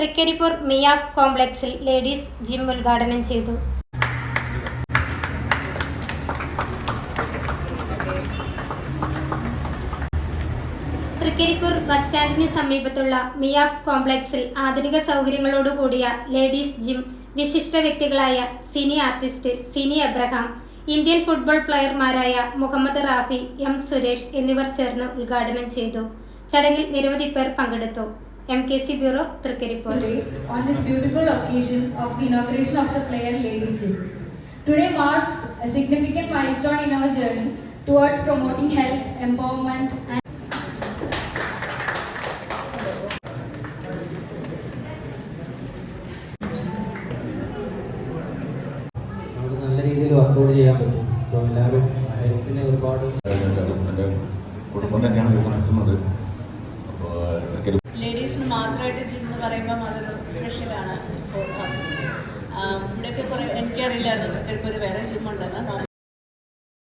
തൃക്കരിപ്പൂർ മിയാഫ് കോംപ്ലക്സിൽ ladies gym ഉദ്ഘാടനം ചെയ്തു. തൃക്കരിപ്പൂർ ബസ് സ്റ്റാൻഡിന് സമീപത്തുള്ള മിയാഫ് കോംപ്ലക്സിൽ ആധുനിക സൗകര്യങ്ങളോടുകൂടിയ ലേഡീസ് ജിം വിശിഷ്ട വ്യക്തികളായ cine artist Sini Abraham Indian football പ്ലെയർമാരായ Muhammad Rafi M Suresh എന്നിവർ ചേർന്ന് ഉദ്ഘാടനം ചെയ്തു. ചടങ്ങിൽ നിരവധി പേർ പങ്കെടുത്തു. M K C bureau Trikaripur today on this beautiful occasion of the inauguration of the Flair Ladies Day. Today marks a significant milestone in our journey towards promoting health, empowerment, and നമുക്ക് നല്ല രീതിയിൽ workout ചെയ്യാൻ പറ്റും അപ്പോൾ എല്ലാവരും ഹെൽത്തിന് ഒരുപാട് കുടുംബം തന്നെയാണ് ഇത് നടത്തുന്നത് മാത്രമായിട്ട് ജിം എന്ന് പറയുമ്പം അതൊരു സ്പെഷ്യലാണ് ഫോർ ഇവിടെയൊക്കെ കുറേ എനിക്കറിയില്ലായിരുന്നു ഒരു വേറെ ജിം ഉണ്ടെന്ന്